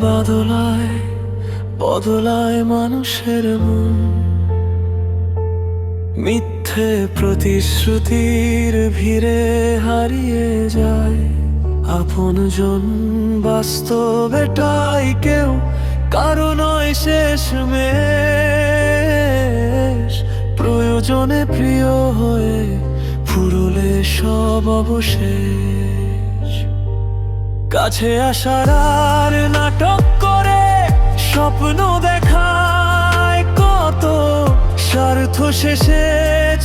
বদলায় বদলায় মানুষের মন। মিথ্যে প্রতিশ্রুতির ভিড়ে হারিয়ে যায়। আপনজন বাস্তবেটাই কেউ, কারও নয় শেষ মেশ প্রয়োজনে প্রিয় হয়ে ফুরলে সব অবশেষ। কাছে আসার আর নাটক করে স্বপ্ন দেখায় কত স্বার্থ শেষে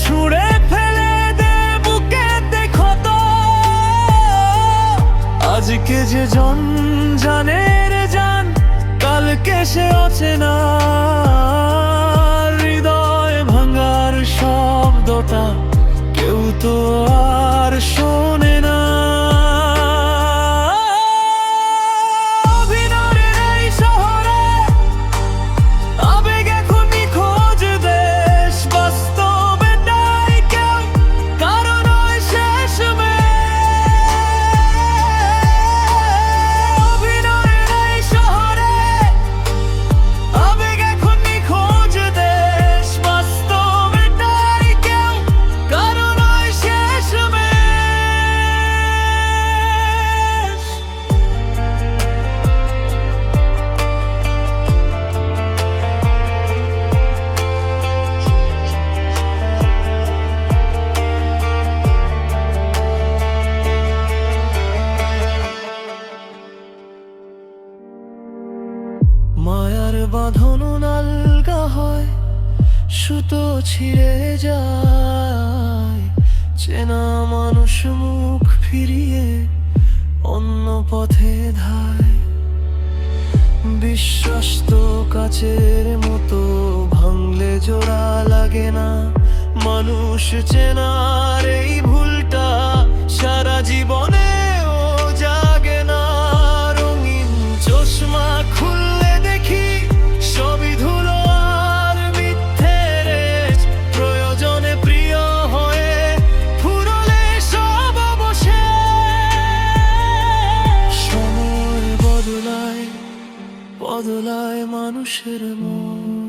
ছুঁড়ে ফেলে দে বুকে দেখো তো। আজকে যে জন জানের জান, কালকে সে অচেনা। হৃদয় ভাঙার শব্দটা কেউ তো আর শোনে বাঁধন নালগা হয়, সুতো ছিঁড়ে যায়। চেনা মানুষ মুখ ফিরিয়ে অন্য পথে ধায়। বিশ্বাস তো কাচের মতো ভাঙলে জোড়া লাগে না। মানুষ চেনার এই বদলায় বদলায় মানুষের মন।